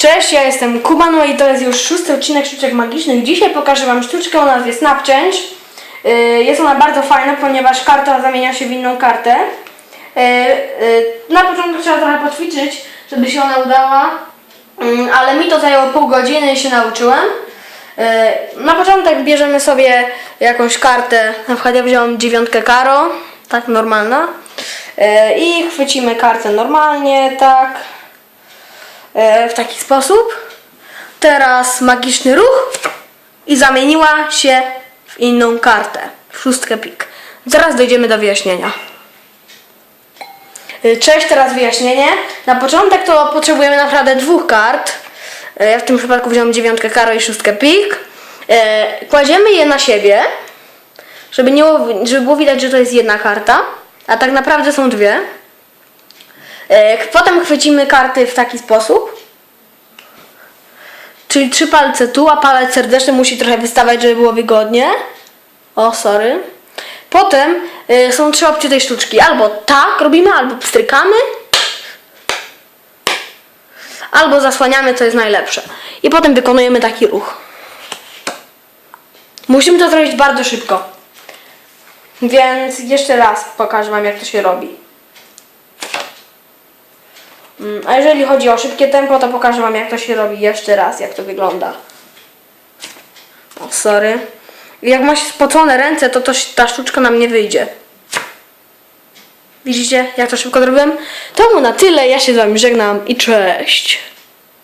Cześć, ja jestem Kuba, no i to jest już szósty odcinek Sztuczek Magicznych. Dzisiaj pokażę Wam sztuczkę o nazwie Snap Change. Yy, Jest ona bardzo fajna, ponieważ karta zamienia się w inną kartę. Yy, yy, Na początku trzeba trochę poćwiczyć, żeby się ona udała, Yy, ale mi to zajęło pół godziny i się nauczyłem. Na początek bierzemy sobie jakąś kartę, na przykład ja wziąłem dziewiątkę karo, tak normalna. I chwycimy kartę normalnie, tak w taki sposób. Teraz magiczny ruch i zamieniła się w inną kartę, w szóstkę pik. Zaraz dojdziemy do wyjaśnienia. E, Cześć, teraz wyjaśnienie. Na początek to potrzebujemy naprawdę dwóch kart. E, Ja w tym przypadku wziąłem dziewiątkę karo i szóstkę pik. E, Kładziemy je na siebie, żeby, nie, żeby było widać, że to jest jedna karta, a tak naprawdę są dwie. E, Potem chwycimy karty w taki sposób. Czyli trzy palce tu, a palec serdeczny musi trochę wystawać, żeby było wygodnie. O, sorry. Potem y, są trzy opcje tej sztuczki. Albo tak robimy, albo pstrykamy, albo zasłaniamy, co jest najlepsze. I potem wykonujemy taki ruch. Musimy to zrobić bardzo szybko. Więc jeszcze raz pokażę Wam, jak to się robi. Mm, A jeżeli chodzi o szybkie tempo, to pokażę Wam jak to się robi jeszcze raz, jak to wygląda. O, sorry. Jak ma się spocone ręce, to, to ta sztuczka nam nie wyjdzie. Widzicie, jak to szybko zrobiłem? To mu na tyle, ja się z Wami żegnam i cześć.